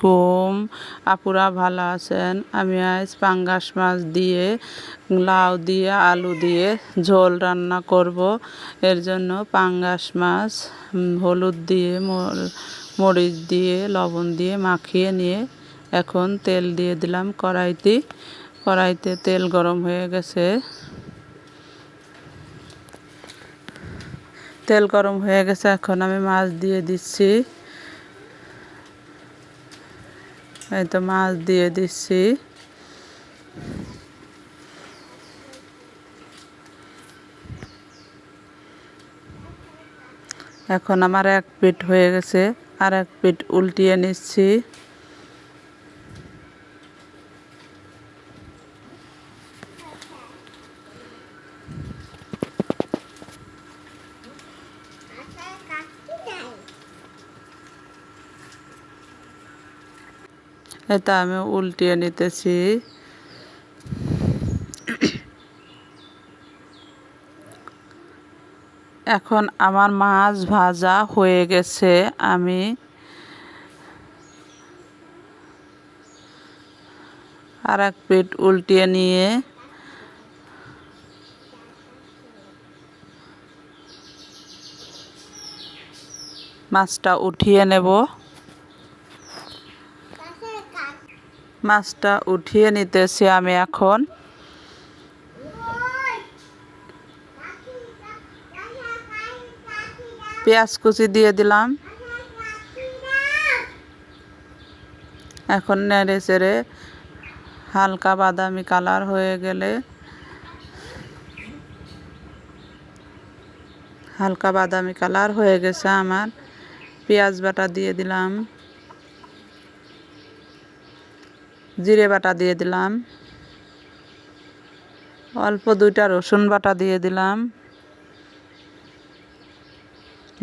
কুম আপুরা ভালো আছেন? আমি আজ পাঙ্গাস মাছ দিয়ে, লাউ দিয়ে, আলু দিয়ে ঝোল রান্না করব। এর জন্য পাঙ্গাস মাছ, হলুদ দিয়ে মরিচ দিয়ে, লবণ দিয়ে মাখিয়ে নিয়ে এখন তেল দিয়ে দিলাম কড়াইতে। কড়াইতে তেল গরম হয়ে গেছে। তেল গরম হয়ে গেছে, এখন আমি মাছ দিয়ে দিচ্ছি। এই তো মাছ দিয়ে দিচ্ছি। এখন আমার এক পিঠ হয়ে গেছে, আর এক পিঠ উল্টিয়ে নিচ্ছি। এটা আমি উল্টিয়ে নিতেছি। এখন আমার মাছ ভাজা হয়ে গেছে, আমি আর এক পেট উল্টিয়ে নিয়ে মাছটা উঠিয়ে নেব। মাছটা উঠিয়ে নিতেছি আমি এখন। পেঁয়াজ কুচি দিয়ে দিলাম। এখন নেড়ে চেড়ে হালকা বাদামি কালার হয়ে গেলে হালকা বাদামি কালার হয়ে গেছে আমার। পেঁয়াজ বাটা দিয়ে দিলাম। জিরে বাটা দিয়ে দিলাম। অল্প দুইটা রসুন বাটা দিয়ে দিলাম।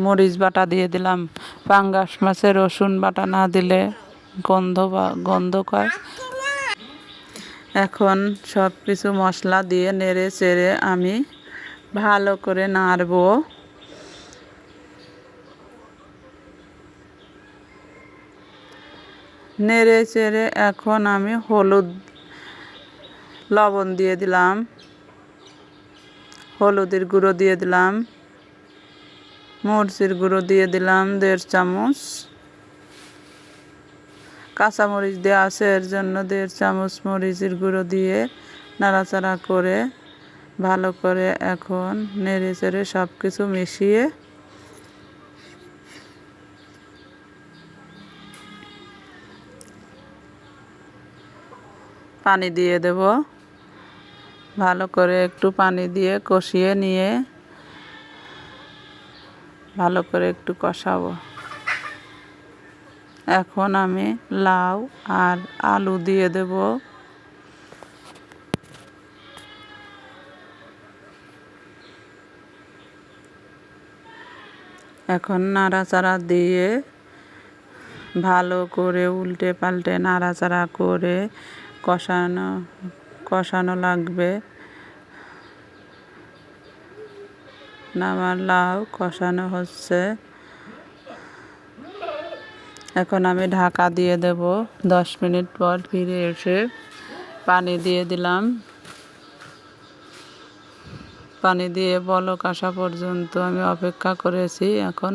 মরিচ বাটা দিয়ে দিলাম। পাঙ্গাস মাছে রসুন বাটা না দিলে গন্ধ বা গন্ধ কয় এখন সব কিছু মশলা দিয়ে নেড়ে চেড়ে আমি ভালো করে নাড়বো। নেড়ে চেড়ে এখন আমি হলুদ লবণ দিয়ে দিলাম। হলুদের গুঁড়ো দিয়ে দিলাম। মরিচের গুঁড়ো দিয়ে দিলাম দেড় চামচ। কাঁচামরিচ দেওয়া আছে, এর জন্য দেড় চামচ মরিচের গুঁড়ো দিয়ে নাড়াচাড়া করে ভালো করে এখন নেড়ে চেড়ে সব কিছু মিশিয়ে পানি দিয়ে দেব। ভালো করে একটু পানি দিয়ে কষিয়ে নিয়ে ভালো করে একটু কষাবো। এখন আমি লাউ আর আলু দিয়ে দেব। এখন নাড়াচাড়া দিয়ে ভালো করে উল্টে পাল্টে নাড়াচাড়া করে কষানো কষানো লাগবে। আমার লাউ কষানো হচ্ছে। এখন আমি ঢাকা দিয়ে দেব। দশ মিনিট পর ফিরে এসে পানি দিয়ে দিলাম। পানি দিয়ে বলক আসা পর্যন্ত আমি অপেক্ষা করেছি। এখন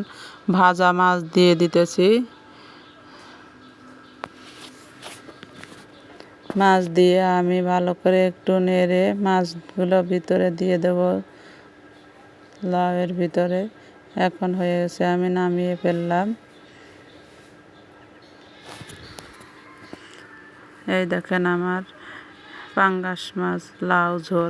ভাজা মাছ দিয়ে দিতেছি। মাছ দিয়ে আমি ভালো করে একটু নেড়ে মাছগুলো ভিতরে দিয়ে দেব, লাউয়ের ভিতরে। এখন হয়ে গেছে, আমি নামিয়ে ফেললাম। এই দেখেন আমার পাঙ্গাস মাছ, লাউ ঝোল।